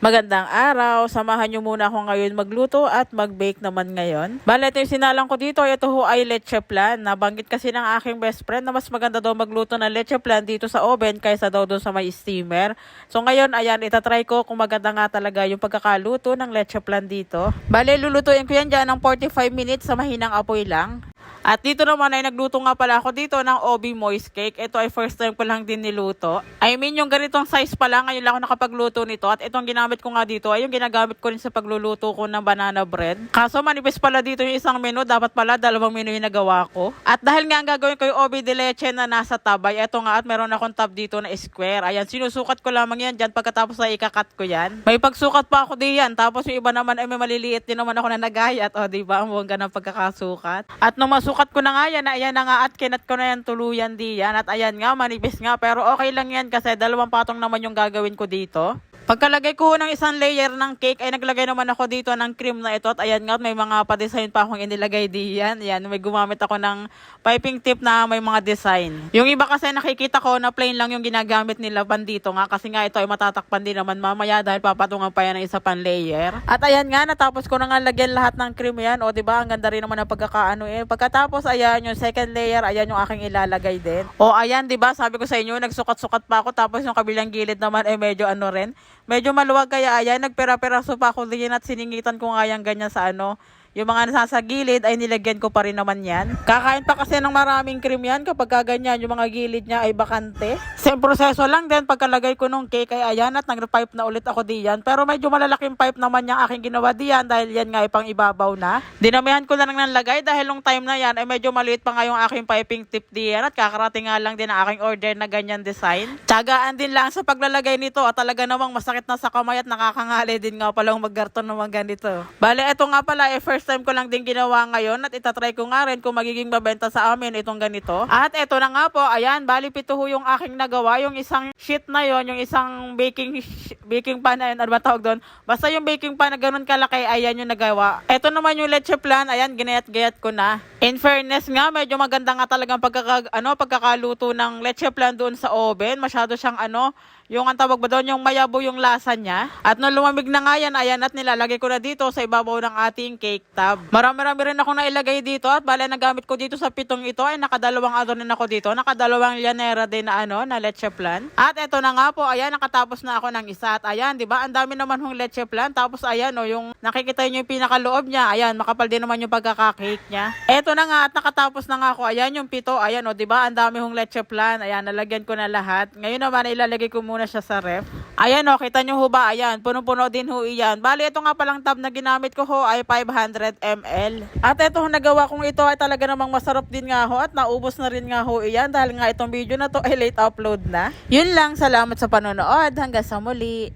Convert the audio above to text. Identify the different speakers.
Speaker 1: Magandang araw. Samahan nyo muna ako ngayon magluto at mag-bake naman ngayon. Bale, ito yung sinalang ko dito. Ito ho ay leche plan. Nabanggit kasi ng aking best friend na mas maganda daw magluto ng leche plan dito sa oven kaysa daw doon sa may steamer. So ngayon, ayan, itatry ko kung maganda nga talaga yung pagkakaluto ng leche plan dito. Bale, lulutuin ko yan dyan ng 45 minutes sa mahinang apoy lang. At dito naman ay nagluto nga pala ako dito ng Obi Moist Cake. Ito ay first time ko lang din niluto. I mean, yung ganitong size pa lang, ngayon lang ako nakapagluto nito. At itong ginamit ko nga dito ay yung ginagamit ko rin sa pagluluto ko ng banana bread. Kaso manipis pala dito yung isang menu. Dapat pala dalawang menu yung nagawa ko. At dahil nga ang gagawin ko yung Obi de Leche na nasa tabay, ito nga at meron akong tab dito na square. Ayan, sinusukat ko lamang yan dyan pagkatapos ay ikakat ko yan. May pagsukat pa ako diyan. Tapos yung iba naman ay may maliliit din naman ako na nagayat. O, di ba? Ang bongga ng pagkakasukat. At nung masukat ko na nga yan, ayan na nga at kinat ko na yan tuluyan diyan. At ayan nga, manipis nga. Pero okay lang yan kasi dalawang patong naman yung gagawin ko dito. Pagkalagay ko ng isang layer ng cake, ay naglagay naman ako dito ng cream na ito. At ayan nga, may mga pa-design pa akong inilagay diyan. Ayan, may gumamit ako ng piping tip na may mga design. Yung iba kasi nakikita ko na plain lang yung ginagamit nila pan dito nga. Kasi nga ito ay matatakpan din naman mamaya dahil papatungan pa yan ng isa pang layer. At ayan nga, natapos ko na nga lagyan lahat ng cream yan. O, di ba Ang ganda rin naman ang pagkakaano eh. Pagkatapos, ayan, yung second layer, ayan yung aking ilalagay din. O, ayan, di ba Sabi ko sa inyo, nagsukat-sukat pa ako. Tapos yung kabilang gilid naman, eh, medyo ano rin. Medyo maluwag kaya, ayan, nagpera-peraso pa ako din at siningitan ko nga yan ganyan sa ano. Yung mga nasa sa gilid ay nilagyan ko pa rin naman yan. Kakain pa kasi ng maraming cream yan kapag ganyan yung mga gilid niya ay bakante. Same proseso lang din pagkalagay ko nung cake ay ayan at nag-pipe na ulit ako diyan. Pero medyo malalaking pipe naman yung aking ginawa diyan dahil yan nga ay pang ibabaw na. Dinamihan ko lang ng lagay dahil nung time na yan ay medyo maliit pa nga yung aking piping tip diyan at kakarating nga lang din ang aking order na ganyan design. Tsagaan din lang sa paglalagay nito at talaga namang masakit na sa kamay at nakakangali din nga palang maggarton ng mga ganito. Bale, ito nga pala eh first time ko lang din ginawa ngayon at itatry ko nga rin kung magiging mabenta sa amin itong ganito. At ito na nga po, ayan, bali pito ho yung aking nagawa. Yung isang sheet na yon yung isang baking baking pan na yun, ano ba tawag doon? Basta yung baking pan na ganun kalaki, ayan yung nagawa. Ito naman yung leche plan, ayan, ginayat-gayat ko na. In fairness nga, medyo maganda nga talagang pagkaka, ano, pagkakaluto ng leche plan doon sa oven. Masyado siyang ano, yung ang tawag ba doon, yung mayabo yung lasa niya. At nung lumamig na nga yan, ayan at nilalagay ko na dito sa ibabaw ng ating cake tab. Marami-rami rin ako nailagay dito at bala nagamit ko dito sa pitong ito ay nakadalawang rin ako dito. Nakadalawang llanera din na ano, na leche plan. At eto na nga po, ayan, nakatapos na ako ng isa. At ayan, di ba, ang dami naman hong leche plan. Tapos ayan, o, yung nakikita niyo yung pinakaloob niya. Ayan, makapal din naman yung pagkakake niya. Eto na nga at nakatapos na nga ako. Ayan yung pito, ayan, o, di ba, ang dami hong leche plan. Ayan, nalagyan ko na lahat. Ngayon naman, ilalagay ko muna siya sa ref. Ayan o, kita nyo ho ba? Ayan, punong-puno din ho iyan. Bali, ito nga palang tab na ginamit ko ho ay 500 ml. At ito nagawa kong ito ay talaga namang masarap din nga ho at naubos na rin nga ho iyan dahil nga itong video na to ay late upload na. Yun lang, salamat sa panonood. Hanggang sa muli.